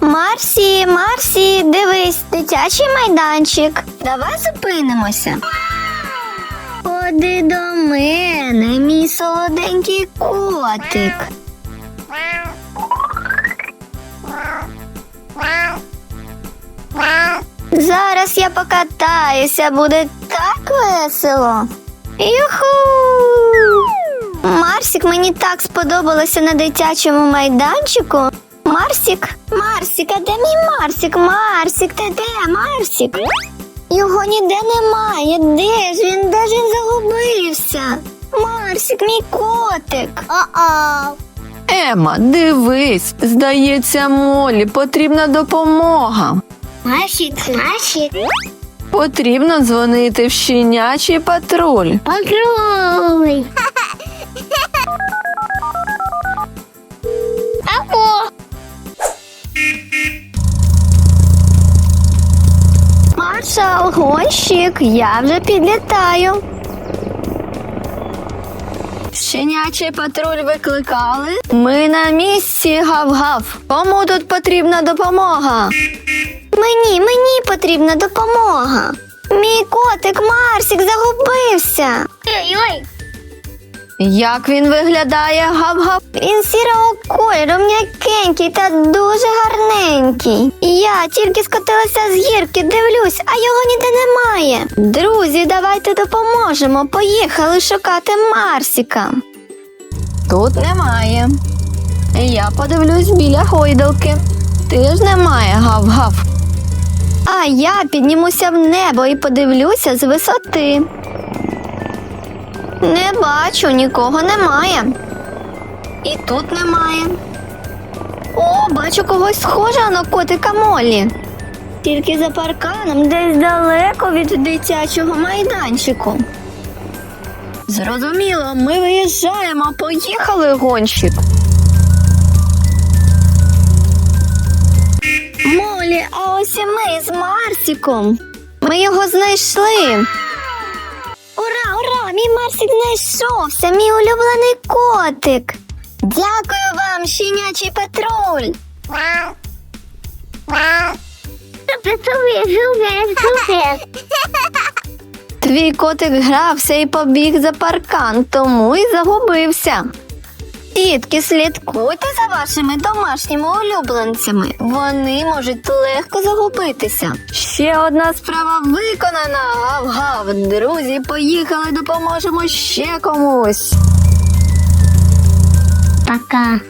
Марсі, Марсі, дивись, дитячий майданчик. Давай зупинимося. Ходи до мене, мій солоденький котик. Зараз я покатаюся, буде так весело. Юху! Марсік, мені так сподобалося на дитячому майданчику. Марсік, Марсік, а де мій Марсік? Марсік, ти де Марсік? Його ніде немає. Де ж він? Де ж він загубився? Марсік, мій котик. О-о. Ема, дивись, здається, Молі потрібна допомога. Марсік, Марсік. Потрібно дзвонити в щенячий патруль. Патруль. Маршал, я вже підлітаю. Щенячий патруль викликали. Ми на місці гав-гав. Кому тут потрібна допомога? Мені, мені потрібна допомога. Мій котик Марсик загубився. Ой-ой. Як він виглядає гав-гав? Він сірого кольору, м'якенький та дуже гарненький. Я тільки скотилася з гірки, дивлюсь, а його ніде немає. Друзі, давайте допоможемо. Поїхали шукати Марсіка. Тут немає. Я подивлюсь біля гойдалки. Теж немає гав-гав. А я піднімуся в небо і подивлюся з висоти. Не бачу, нікого немає. І тут немає. О, бачу когось схожого на котика Молі. Тільки за парканом, десь далеко від дитячого майданчику. Зрозуміло, ми виїжджаємо. Поїхали, гонщик. Молі, а ось і ми з Марсіком. Ми його знайшли. Ура, ура! Мій Марсик знайшовся, мій улюблений котик. Дякую вам, щенячий патруль. Твій котик грався і побіг за паркан, тому і загубився. Дітки, слідкуйте за вашими домашніми улюбленцями. Вони можуть легко загубитися. Ще одна справа виконана. Гав-гав. Друзі, поїхали, допоможемо ще комусь. Пока.